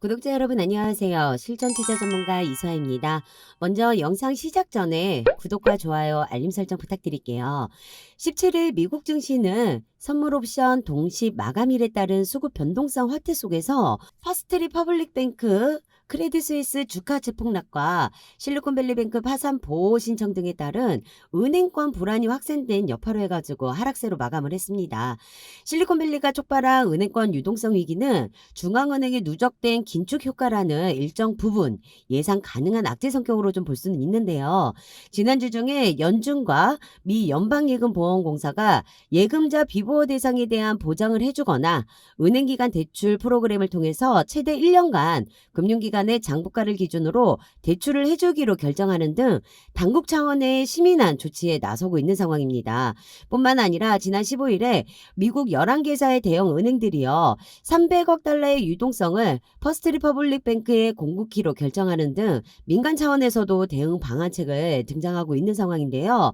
구독자 여러분 안녕하세요. 실전 투자 전문가 이서아입니다. 먼저 영상 시작 전에 구독과 좋아요, 알림 설정 부탁드릴게요. 17일 미국 증시는 선물 옵션 동시 마감일에 따른 수급 변동성 확대 속에서 퍼스트 리 퍼블릭 뱅크 크레딧 스위스 주가 재폭락과 실리콘밸리뱅크 파산 보호 신청 등에 따른 은행권 불안이 확산된 여파로 해가지고 하락세로 마감을 했습니다. 실리콘밸리가 촉발한 은행권 유동성 위기는 중앙은행의 누적된 긴축 효과라는 일정 부분 예상 가능한 악재 성격으로 좀 볼 수는 있는데요. 지난주 중에 연준과 미 연방예금보험공사가 예금자 비보호 대상에 대한 보장을 해주거나 은행기관 대출 프로그램을 통해서 최대 1년간 금융기관 의 장부가를 기준으로 대출을 해주기로 결정하는 등 당국 차원의 시민한 조치에 나서고 있는 상황입니다. 뿐만 아니라 지난 15일에 미국 11개사의 대형 은행들이요. 300억 달러의 유동성을 퍼스트 리퍼블릭 뱅크에 공급키로 결정하는 등 민간 차원에서도 대응 방안책을 등장하고 있는 상황인데요.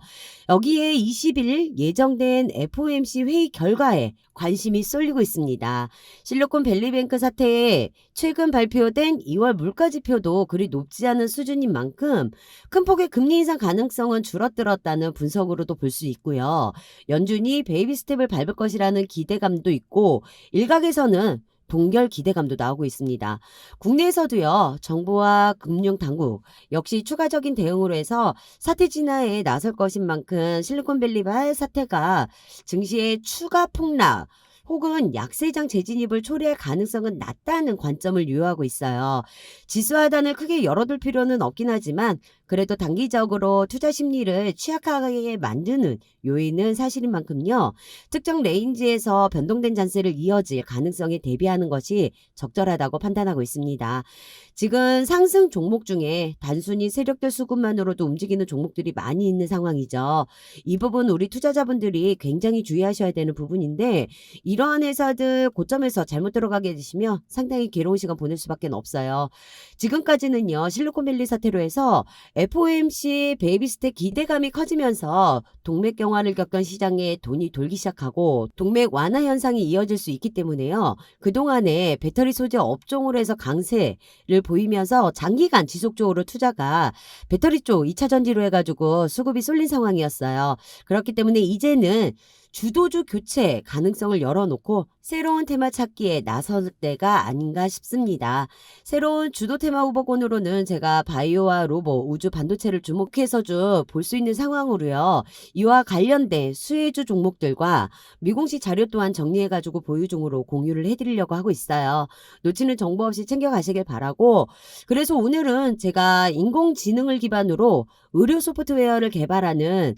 여기에 20일 예정된 FOMC 회의 결과에 관심이 쏠리고 있습니다. 실리콘 밸리뱅크 사태에 최근 발표된 2월 물가지표도 그리 높지 않은 수준인 만큼 큰 폭의 금리 인상 가능성은 줄어들었다는 분석으로도 볼 수 있고요. 연준이 베이비 스텝을 밟을 것이라는 기대감도 있고 일각에서는 동결 기대감도 나오고 있습니다. 국내에서도요, 정부와 금융당국 역시 추가적인 대응으로 해서 사태 진화에 나설 것인 만큼 실리콘밸리발 사태가 증시의 추가 폭락, 혹은 약세장 재진입을 초래할 가능성은 낮다는 관점을 유효하고 있어요. 지수 하단을 크게 열어둘 필요는 없긴 하지만 그래도 단기적으로 투자 심리를 취약하게 만드는 요인은 사실인 만큼요. 특정 레인지에서 변동된 잔세를 이어질 가능성에 대비하는 것이 적절하다고 판단하고 있습니다. 지금 상승 종목 중에 단순히 세력들 수급만으로도 움직이는 종목들이 많이 있는 상황이죠. 이 부분 우리 투자자분들이 굉장히 주의하셔야 되는 부분인데 이러한 회사들 고점에서 잘못 들어가게 되시면 상당히 괴로운 시간 보낼 수밖에 없어요. 지금까지는요. 실리콘밸리 사태로 해서 FOMC 베이비스텝 기대감이 커지면서 동맥 경화를 겪은 시장에 돈이 돌기 시작하고 동맥 완화 현상이 이어질 수 있기 때문에요. 그동안에 배터리 소재 업종으로 해서 강세를 보이면서 장기간 지속적으로 투자가 배터리 쪽 2차 전지로 해가지고 수급이 쏠린 상황이었어요. 그렇기 때문에 이제는 주도주 교체 가능성을 열어놓고 새로운 테마 찾기에 나설 때가 아닌가 싶습니다. 새로운 주도 테마 후보군으로는 제가 바이오와 로보, 우주 반도체를 주목해서 좀 볼 수 있는 상황으로요. 이와 관련된 수혜주 종목들과 미공식 자료 또한 정리해가지고 보유종으로 공유를 해드리려고 하고 있어요. 놓치는 정보 없이 챙겨가시길 바라고 그래서 오늘은 제가 인공지능을 기반으로 의료 소프트웨어를 개발하는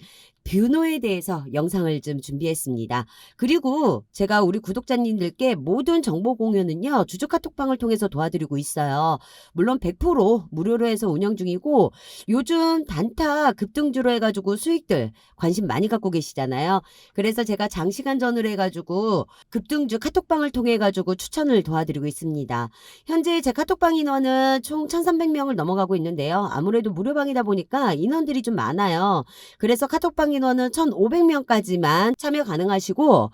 뷰노에 대해서 영상을 좀 준비했습니다. 그리고 제가 우리 구독자님들께 모든 정보 공유는요, 주주 카톡방을 통해서 도와드리고 있어요. 물론 100% 무료로 해서 운영 중이고, 요즘 단타 급등주로 해가지고 수익들 관심 많이 갖고 계시잖아요. 그래서 제가 장시간 전후로 해가지고 급등주 카톡방을 통해가지고 추천을 도와드리고 있습니다. 현재 제 카톡방 인원은 총 1,300명을 넘어가고 있는데요. 아무래도 무료방이다 보니까 인원들이 좀 많아요. 그래서 카톡방 인원은 1,500명까지만 참여 가능하시고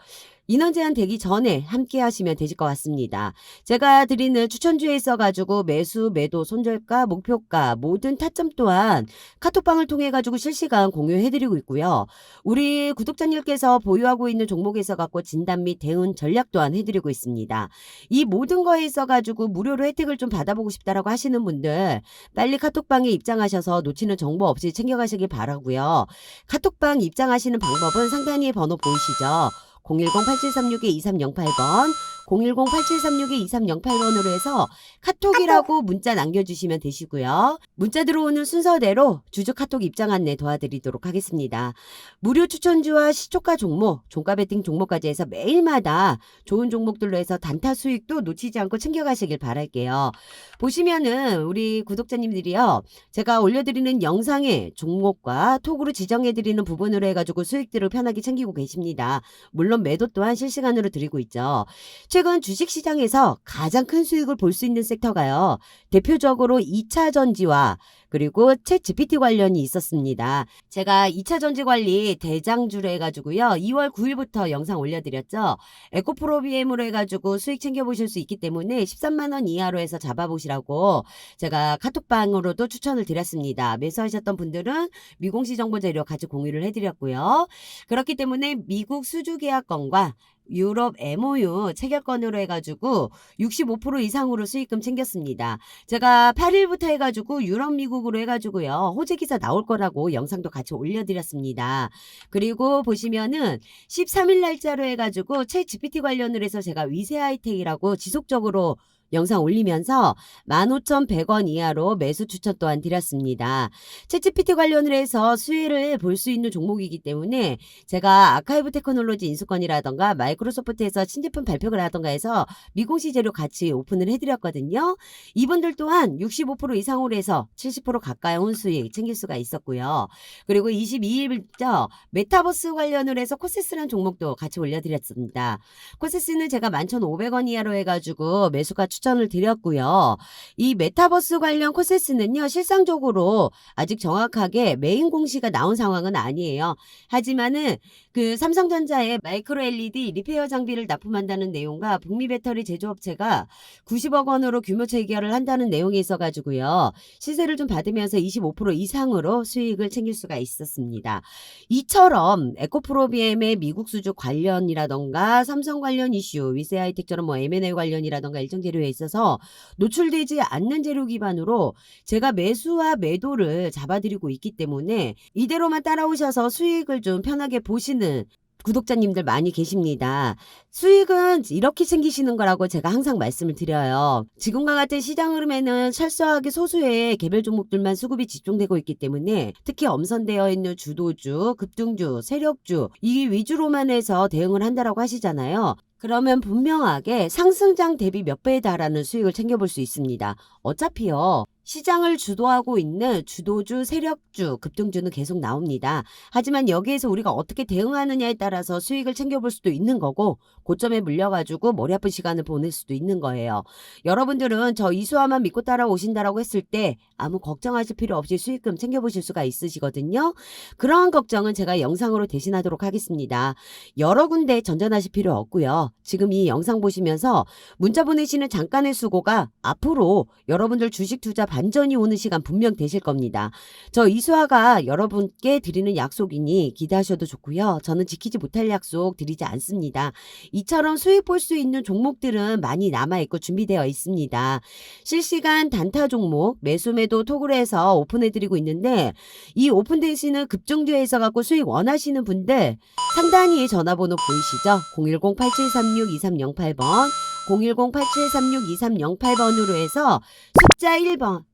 인원 제한 되기 전에 함께 하시면 되실 것 같습니다. 제가 드리는 추천주에 있어가지고 매수, 매도, 손절가, 목표가 모든 타점 또한 카톡방을 통해 가지고 실시간 공유해드리고 있고요. 우리 구독자님께서 보유하고 있는 종목에 있어갖고 진단 및 대응 전략 또한 해드리고 있습니다. 이 모든 거에 있어가지고 무료로 혜택을 좀 받아보고 싶다라고 하시는 분들 빨리 카톡방에 입장하셔서 놓치는 정보 없이 챙겨가시길 바라고요. 카톡방 입장하시는 방법은 상단위에 번호 보이시죠? 010-8736-2308번, 010-8736-2308번으로 해서 카톡이라고 문자 남겨주시면 되시고요. 문자 들어오는 순서대로 주주 카톡 입장 안내 도와드리도록 하겠습니다. 무료 추천주와 시초가 종목, 종가 베팅 종목까지 해서 매일마다 좋은 종목들로 해서 단타 수익도 놓치지 않고 챙겨가시길 바랄게요. 보시면은 우리 구독자님들이요. 제가 올려드리는 영상에 종목과 톡으로 지정해드리는 부분으로 해가지고 수익들을 편하게 챙기고 계십니다. 물론 매도 또한 실시간으로 드리고 있죠. 최근 주식시장에서 가장 큰 수익을 볼 수 있는 섹터가요. 대표적으로 2차 전지와 그리고 챗 GPT 관련이 있었습니다. 제가 2차 전지 관리 대장주로 해가지고요. 2월 9일부터 영상 올려드렸죠. 에코프로비엠으로 해가지고 수익 챙겨보실 수 있기 때문에 13만원 이하로 해서 잡아보시라고 제가 카톡방으로도 추천을 드렸습니다. 매수하셨던 분들은 미공시 정보 재료 같이 공유를 해드렸고요. 그렇기 때문에 미국 수주 계약건과 유럽 MOU 체결건으로 해가지고 65% 이상으로 수익금 챙겼습니다. 제가 8일부터 해가지고 유럽 미국 으로 해가지고요. 호재 기사 나올 거라고 영상도 같이 올려드렸습니다. 그리고 보시면은 13일 날짜로 해가지고 채 GPT 관련을 해서 제가 위세 하이텍이라고 지속적으로 영상 올리면서 15,100원 이하로 매수 추천 또한 드렸습니다. 챗GPT 관련을 해서 수혜를 볼 수 있는 종목이기 때문에 제가 아카이브 테크놀로지 인수권이라던가 마이크로소프트에서 신제품 발표를 하던가 해서 미공시 재료 같이 오픈을 해드렸거든요. 이분들 또한 65% 이상으로 해서 70% 가까이 혼수익 챙길 수가 있었고요. 그리고 22일부터 메타버스 관련을 해서 코세스라는 종목도 같이 올려드렸습니다. 코세스는 제가 11,500원 이하로 해가지고 매수가 추천 을 드렸고요. 이 메타버스 관련 코세스는요, 실상적으로 아직 정확하게 메인 공시가 나온 상황은 아니에요. 하지만은 그 삼성전자의 마이크로 LED 리페어 장비를 납품한다는 내용과 북미 배터리 제조업체가 90억 원으로 규모 체결을 한다는 내용이 있어가지고요. 시세를 좀 받으면서 25% 이상으로 수익을 챙길 수가 있었습니다. 이처럼 에코프로비엠의 미국 수주 관련이라던가 삼성 관련 이슈, 위세하이텍처럼 뭐 M&A 관련이라던가 일정 재료에 있어서 노출되지 않는 재료 기반으로 제가 매수와 매도를 잡아드리고 있기 때문에 이대로만 따라오셔서 수익을 좀 편하게 보시는 구독자님들 많이 계십니다. 수익은 이렇게 챙기시는 거라고 제가 항상 말씀을 드려요. 지금과 같은 시장 흐름에는 철저하게 소수의 개별 종목들만 수급이 집중되고 있기 때문에 특히 엄선되어 있는 주도주, 급등주, 세력주 이 위주로만 해서 대응을 한다라고 하시잖아요. 그러면 분명하게 상승장 대비 몇 배에 달하는 수익을 챙겨볼 수 있습니다. 어차피요. 시장을 주도하고 있는 주도주, 세력주, 급등주는 계속 나옵니다. 하지만 여기에서 우리가 어떻게 대응하느냐에 따라서 수익을 챙겨볼 수도 있는 거고 고점에 물려가지고 머리 아픈 시간을 보낼 수도 있는 거예요. 여러분들은 저 이수화만 믿고 따라오신다라고 했을 때 아무 걱정하실 필요 없이 수익금 챙겨보실 수가 있으시거든요. 그러한 걱정은 제가 영상으로 대신하도록 하겠습니다. 여러 군데 전전하실 필요 없고요. 지금 이 영상 보시면서 문자 보내시는 잠깐의 수고가 앞으로 여러분들 주식 투자 반전이 오는 시간 분명 되실 겁니다. 저 이수아가 여러분께 드리는 약속이니 기대하셔도 좋고요. 저는 지키지 못할 약속 드리지 않습니다. 이처럼 수익 볼 수 있는 종목들은 많이 남아있고 준비되어 있습니다. 실시간 단타 종목 매수매도 해서 오픈해드리고 있는데 이 오픈되시는 급등주에 있어갖고 수익 원하시는 분들 상단위에 전화번호 보이시죠? 010-8736-2308번 010-8736-2308번으로 해서 숫자 1번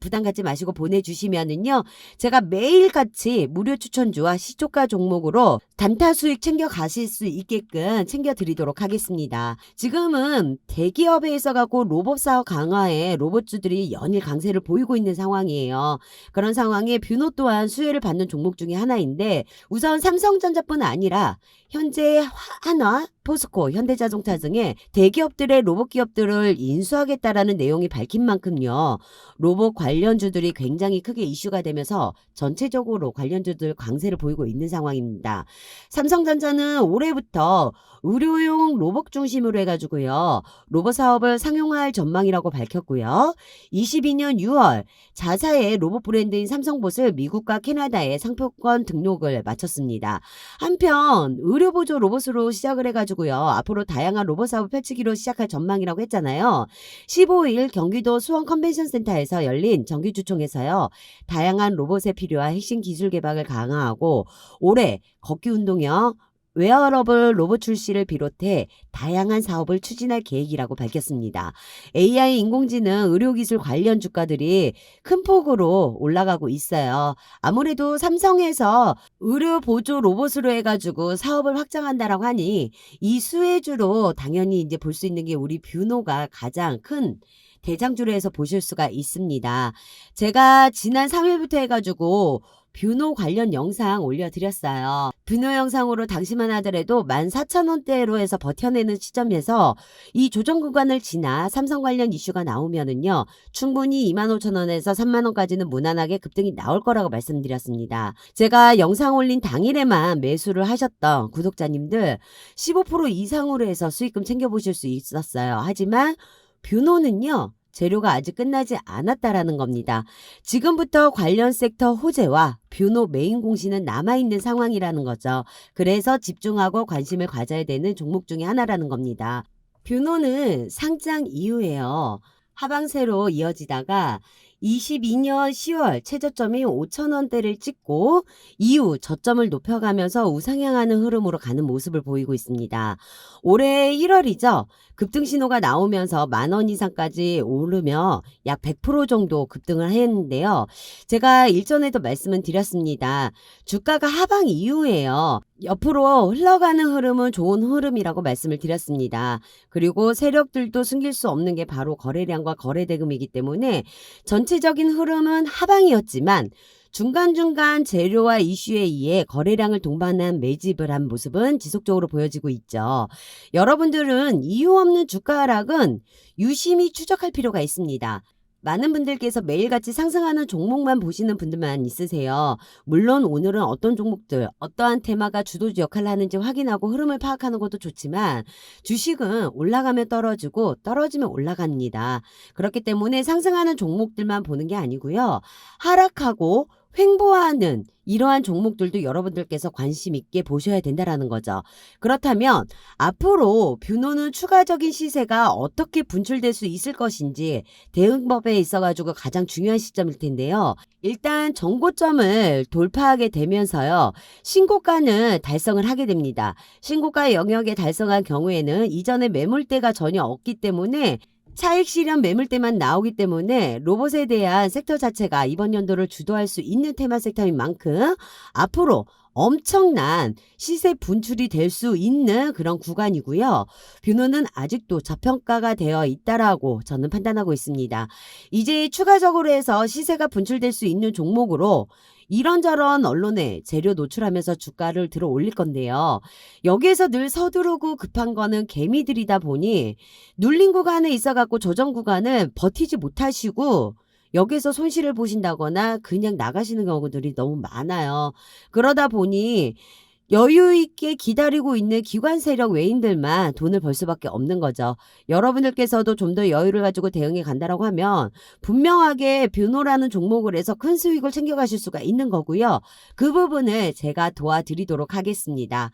부담 갖지 마시고 보내주시면은요, 제가 매일같이 무료 추천주와 시초가 종목으로 단타 수익 챙겨 가실 수 있게끔 챙겨드리도록 하겠습니다. 지금은 대기업에 있어갖고 로봇 사업 강화에 로봇주들이 연일 강세를 보이고 있는 상황이에요. 그런 상황에 뷰노 또한 수혜를 받는 종목 중에 하나인데, 우선 삼성전자뿐 아니라 현재 한화, 포스코, 현대자동차 등의 대기업들의 로봇 기업들을 인수하겠다라는 내용이 밝힌 만큼요. 로봇 관련주들이 굉장히 크게 이슈가 되면서 전체적으로 관련주들 강세를 보이고 있는 상황입니다. 삼성전자는 올해부터 의료용 로봇 중심으로 해가지고요. 로봇 사업을 상용화할 전망이라고 밝혔고요. 22년 6월 자사의 로봇 브랜드인 삼성봇을 미국과 캐나다에 상표권 등록을 마쳤습니다. 한편 의료보조 로봇으로 시작을 해가지고 요. 앞으로 다양한 로봇 사업을 펼치기로 시작할 전망이라고 했잖아요. 15일 경기도 수원 컨벤션 센터에서 열린 정기주총에서요. 다양한 로봇에 필요한 핵심 기술 개발을 강화하고 올해 걷기 운동형 웨어러블 로봇 출시를 비롯해 다양한 사업을 추진할 계획이라고 밝혔습니다. AI 인공지능 의료기술 관련 주가들이 큰 폭으로 올라가고 있어요. 아무래도 삼성에서 의료 보조 로봇으로 해가지고 사업을 확장한다라고 하니 이 수혜주로 당연히 이제 볼 수 있는 게 우리 뷰노가 가장 큰 대장주로 해서 보실 수가 있습니다. 제가 지난 3일부터 해가지고 뷰노 관련 영상 올려드렸어요. 뷰노 영상으로 당시만 하더라도 14,000원대로 해서 버텨내는 시점에서 이 조정 구간을 지나 삼성 관련 이슈가 나오면은요, 충분히 25,000원에서 3만원까지는 무난하게 급등이 나올 거라고 말씀드렸습니다. 제가 영상 올린 당일에만 매수를 하셨던 구독자님들 15% 이상으로 해서 수익금 챙겨보실 수 있었어요. 하지만 뷰노는요, 재료가 아직 끝나지 않았다라는 겁니다. 지금부터 관련 섹터 호재와 뷰노 메인 공시는 남아있는 상황이라는 거죠. 그래서 집중하고 관심을 가져야 되는 종목 중에 하나라는 겁니다. 뷰노는 상장 이후에요. 하방세로 이어지다가 22년 10월 최저점이 5천원대를 찍고 이후 저점을 높여가면서 우상향하는 흐름으로 가는 모습을 보이고 있습니다. 올해 1월이죠. 급등 신호가 나오면서 만 원 이상까지 오르며 약 100% 정도 급등을 했는데요. 제가 일전에도 말씀을 드렸습니다. 주가가 하방 이후에요. 옆으로 흘러가는 흐름은 좋은 흐름이라고 말씀을 드렸습니다. 그리고 세력들도 숨길 수 없는 게 바로 거래량과 거래대금이기 때문에 전체 적인 흐름은 하방이었지만 중간중간 재료와 이슈에 의해 거래량을 동반한 매집을 한 모습은 지속적으로 보여지고 있죠. 여러분들은 이유 없는 주가 하락은 유심히 추적할 필요가 있습니다. 많은 분들께서 매일같이 상승하는 종목만 보시는 분들만 있으세요. 물론 오늘은 어떤 종목들, 어떠한 테마가 주도 역할을 하는지 확인하고 흐름을 파악하는 것도 좋지만 주식은 올라가면 떨어지고 떨어지면 올라갑니다. 그렇기 때문에 상승하는 종목들만 보는 게 아니고요. 하락하고 횡보하는 이러한 종목들도 여러분들께서 관심 있게 보셔야 된다라는 거죠. 그렇다면 앞으로 뷰노는 추가적인 시세가 어떻게 분출될 수 있을 것인지 대응법에 있어가지고 가장 중요한 시점일 텐데요. 일단 정고점을 돌파하게 되면서요. 신고가는 달성을 하게 됩니다. 신고가 영역에 달성한 경우에는 이전에 매물대가 전혀 없기 때문에 차익 실현 매물대만 나오기 때문에 로봇에 대한 섹터 자체가 이번 연도를 주도할 수 있는 테마 섹터인 만큼 앞으로 엄청난 시세 분출이 될 수 있는 그런 구간이고요. 뷰노는 아직도 저평가가 되어 있다라고 저는 판단하고 있습니다. 이제 추가적으로 해서 시세가 분출될 수 있는 종목으로 이런저런 언론에 재료 노출하면서 주가를 들어 올릴 건데요. 여기에서 늘 서두르고 급한 거는 개미들이다 보니 눌린 구간에 있어갖고 조정 구간은 버티지 못하시고 여기서 손실을 보신다거나 그냥 나가시는 경우들이 너무 많아요. 그러다 보니 여유 있게 기다리고 있는 기관 세력 외인들만 돈을 벌 수밖에 없는 거죠. 여러분들께서도 좀 더 여유를 가지고 대응해 간다라고 하면 분명하게 뷰노라는 종목을 해서 큰 수익을 챙겨가실 수가 있는 거고요. 그 부분을 제가 도와드리도록 하겠습니다.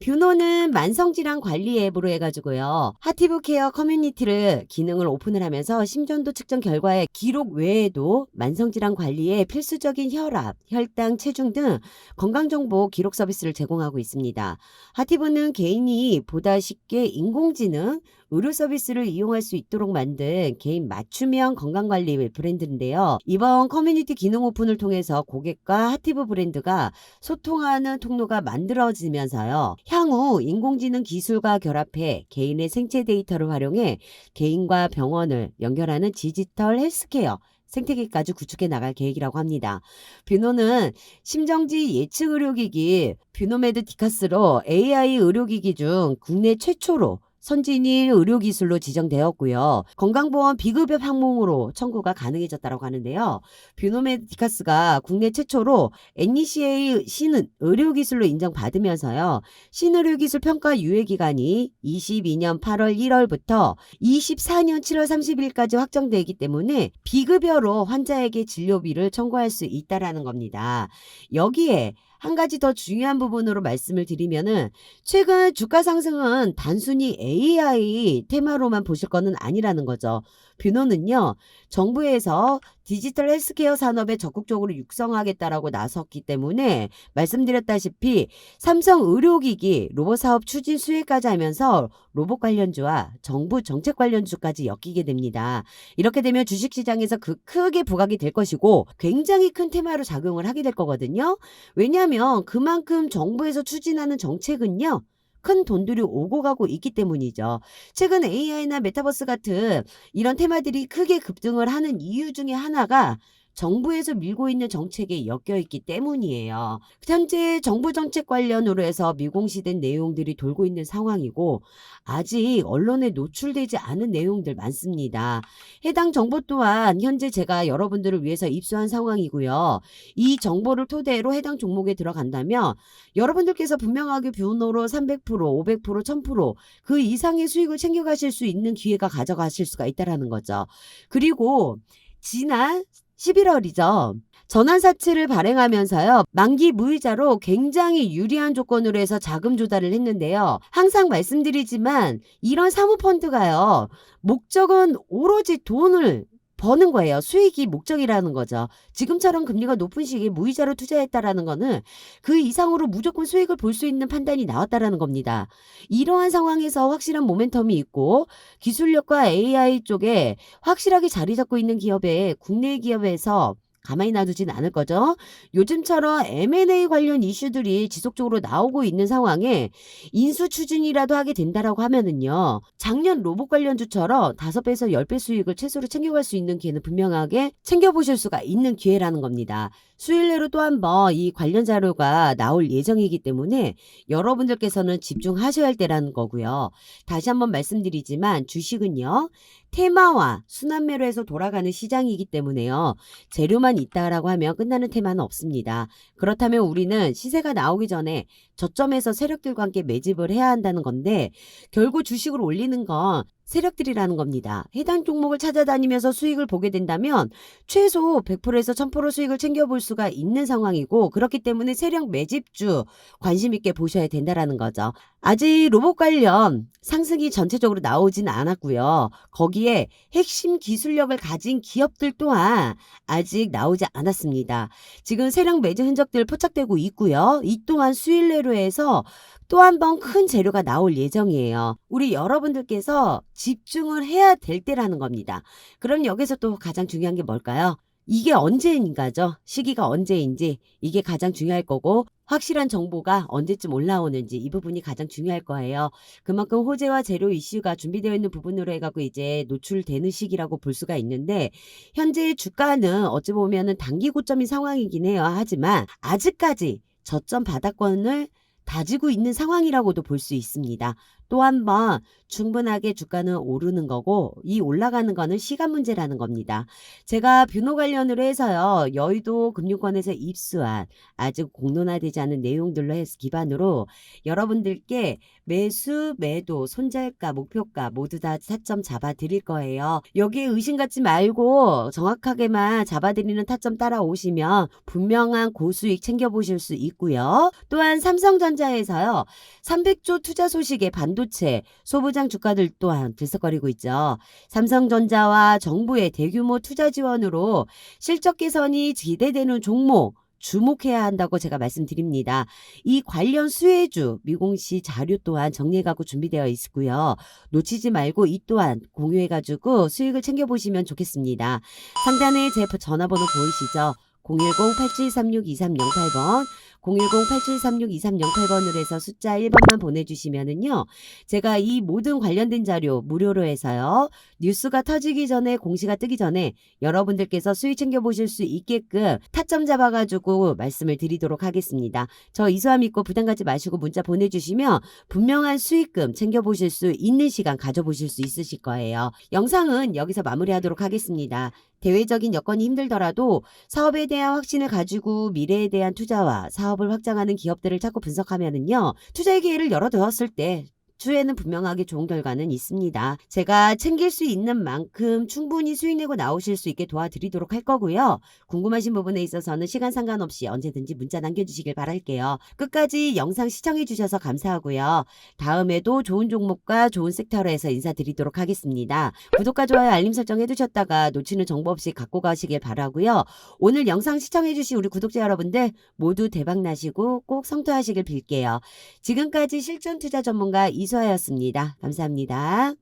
뷰노는 만성질환 관리 앱으로 해가지고요. 하티브 케어 커뮤니티를 기능을 오픈을 하면서 심전도 측정 결과에 기록 외에도 만성질환 관리에 필수적인 혈압, 혈당, 체중 등 건강정보 기록 서비스를 제공하고 있습니다. 하티브는 개인이 보다 쉽게 인공지능, 의료 서비스를 이용할 수 있도록 만든 개인 맞춤형 건강관리 브랜드인데요. 이번 커뮤니티 기능 오픈을 통해서 고객과 하티브 브랜드가 소통하는 통로가 만들어지면서요. 향후 인공지능 기술과 결합해 개인의 생체 데이터를 활용해 개인과 병원을 연결하는 디지털 헬스케어 생태계까지 구축해 나갈 계획이라고 합니다. 뷰노는 심정지 예측 의료기기 뷰노메드 디카스로 AI 의료기기 중 국내 최초로 선진일 의료기술로 지정되었고요. 건강보험 비급여 항목으로 청구가 가능해졌다고 하는데요. 뷰노메디카스가 국내 최초로 NECA 신 의료기술로 인정받으면서요. 신의료기술 평가 유예기간이 22년 8월 1월부터 24년 7월 30일까지 확정되기 때문에 비급여로 환자에게 진료비를 청구할 수 있다라는 겁니다. 여기에 한 가지 더 중요한 부분으로 말씀을 드리면은 최근 주가 상승은 단순히 AI 테마로만 보실 거는 아니라는 거죠. 뷰노는요, 정부에서 디지털 헬스케어 산업에 적극적으로 육성하겠다라고 나섰기 때문에 말씀드렸다시피 삼성 의료기기 로봇 사업 추진 수혜까지 하면서 로봇 관련주와 정부 정책 관련주까지 엮이게 됩니다. 이렇게 되면 주식시장에서 그 크게 부각이 될 것이고 굉장히 큰 테마로 작용을 하게 될 거거든요. 왜냐하면 그만큼 정부에서 추진하는 정책은요. 큰 돈들이 오고 가고 있기 때문이죠. 최근 AI나 메타버스 같은 이런 테마들이 크게 급등을 하는 이유 중에 하나가 정부에서 밀고 있는 정책에 엮여 있기 때문이에요. 현재 정부 정책 관련으로 해서 미공시된 내용들이 돌고 있는 상황이고 아직 언론에 노출되지 않은 내용들 많습니다. 해당 정보 또한 현재 제가 여러분들을 위해서 입수한 상황이고요. 이 정보를 토대로 해당 종목에 들어간다면 여러분들께서 분명하게 뷰노로 300%, 500%, 1000%그 이상의 수익을 챙겨가실 수 있는 기회가 가져가실 수가 있다라는 거죠. 그리고 지난 11월이죠. 전환사채를 발행하면서요. 만기 무이자로 굉장히 유리한 조건으로 해서 자금 조달을 했는데요. 항상 말씀드리지만 이런 사모펀드가요. 목적은 오로지 돈을 버는 거예요. 수익이 목적이라는 거죠. 지금처럼 금리가 높은 시기에 무이자로 투자했다라는 거는 그 이상으로 무조건 수익을 볼 수 있는 판단이 나왔다라는 겁니다. 이러한 상황에서 확실한 모멘텀이 있고 기술력과 AI 쪽에 확실하게 자리 잡고 있는 기업에 국내 기업에서 가만히 놔두진 않을 거죠. 요즘처럼 M&A 관련 이슈들이 지속적으로 나오고 있는 상황에 인수 추진이라도 하게 된다라고 하면은요. 작년 로봇 관련주처럼 5배에서 10배 수익을 최소로 챙겨갈 수 있는 기회는 분명하게 챙겨보실 수가 있는 기회라는 겁니다. 수일 내로 또 한 번 이 관련 자료가 나올 예정이기 때문에 여러분들께서는 집중하셔야 할 때라는 거고요. 다시 한번 말씀드리지만 주식은요. 테마와 순환매로 해서 돌아가는 시장이기 때문에요. 재료만 있다라고 하면 끝나는 테마는 없습니다. 그렇다면 우리는 시세가 나오기 전에 저점에서 세력들과 함께 매집을 해야 한다는 건데 결국 주식을 올리는 건 세력들이라는 겁니다. 해당 종목을 찾아다니면서 수익을 보게 된다면 최소 100%에서 1000% 수익을 챙겨볼 수가 있는 상황이고 그렇기 때문에 세력 매집주 관심 있게 보셔야 된다라는 거죠. 아직 로봇 관련 상승이 전체적으로 나오진 않았고요. 거기에 핵심 기술력을 가진 기업들 또한 아직 나오지 않았습니다. 지금 세력 매집 흔적들 포착되고 있고요. 이 또한 수일 내로 해서 또 한 번 큰 재료가 나올 예정이에요. 우리 여러분들께서 집중을 해야 될 때라는 겁니다. 그럼 여기서 또 가장 중요한 게 뭘까요? 이게 언제인가죠? 시기가 언제인지 이게 가장 중요할 거고 확실한 정보가 언제쯤 올라오는지 이 부분이 가장 중요할 거예요. 그만큼 호재와 재료 이슈가 준비되어 있는 부분으로 해갖고 이제 노출되는 시기라고 볼 수가 있는데 현재 주가는 어찌 보면은 단기 고점인 상황이긴 해요. 하지만 아직까지 저점 바닥권을 다지고 있는 상황이라고도 볼 수 있습니다. 또 한 번 충분하게 주가는 오르는 거고 이 올라가는 거는 시간 문제라는 겁니다. 제가 뷰노 관련으로 해서요. 여의도 금융권에서 입수한 아직 공론화되지 않은 내용들로 해서 기반으로 여러분들께 매수, 매도, 손절가, 목표가 모두 다 타점 잡아 드릴 거예요. 여기에 의심 갖지 말고 정확하게만 잡아 드리는 타점 따라오시면 분명한 고수익 챙겨 보실 수 있고요. 또한 삼성전자에서요. 300조 투자 소식에 반 도체, 소부장 주가들 또한 들썩거리고 있죠. 삼성전자와 정부의 대규모 투자 지원으로 실적 개선이 기대되는 종목 주목해야 한다고 제가 말씀드립니다. 이 관련 수혜주 미공시 자료 또한 정리해가고 준비되어 있고요. 놓치지 말고 이 또한 공유해가지고 수익을 챙겨보시면 좋겠습니다. 상단에 제 전화번호 보이시죠? 010-8736-2308번 010-8736-2308번으로 해서 숫자 1번만 보내주시면은요. 제가 이 모든 관련된 자료 무료로 해서요. 뉴스가 터지기 전에 공시가 뜨기 전에 여러분들께서 수익 챙겨보실 수 있게끔 타점 잡아가지고 말씀을 드리도록 하겠습니다. 저 이수함 믿고 부담 갖지 마시고 문자 보내주시면 분명한 수익금 챙겨보실 수 있는 시간 가져보실 수 있으실 거예요. 영상은 여기서 마무리하도록 하겠습니다. 대외적인 여건이 힘들더라도 사업에 대한 확신을 가지고 미래에 대한 투자와 사업을 확장하는 기업들을 자꾸 분석하면은요, 투자의 기회를 열어두었을 때 추에는 분명하게 좋은 결과는 있습니다. 제가 챙길 수 있는 만큼 충분히 수익 내고 나오실 수 있게 도와드리도록 할 거고요. 궁금하신 부분에 있어서는 시간 상관없이 언제든지 문자 남겨주시길 바랄게요. 끝까지 영상 시청해 주셔서 감사하고요. 다음에도 좋은 종목과 좋은 섹터로 해서 인사드리도록 하겠습니다. 구독과 좋아요 알림 설정 해두셨다가 놓치는 정보 없이 갖고 가시길 바라고요. 오늘 영상 시청해 주신 우리 구독자 여러분들 모두 대박 나시고 꼭 성투하시길 빌게요. 지금까지 실전 투자 전문가 이 수아였습니다. 감사합니다.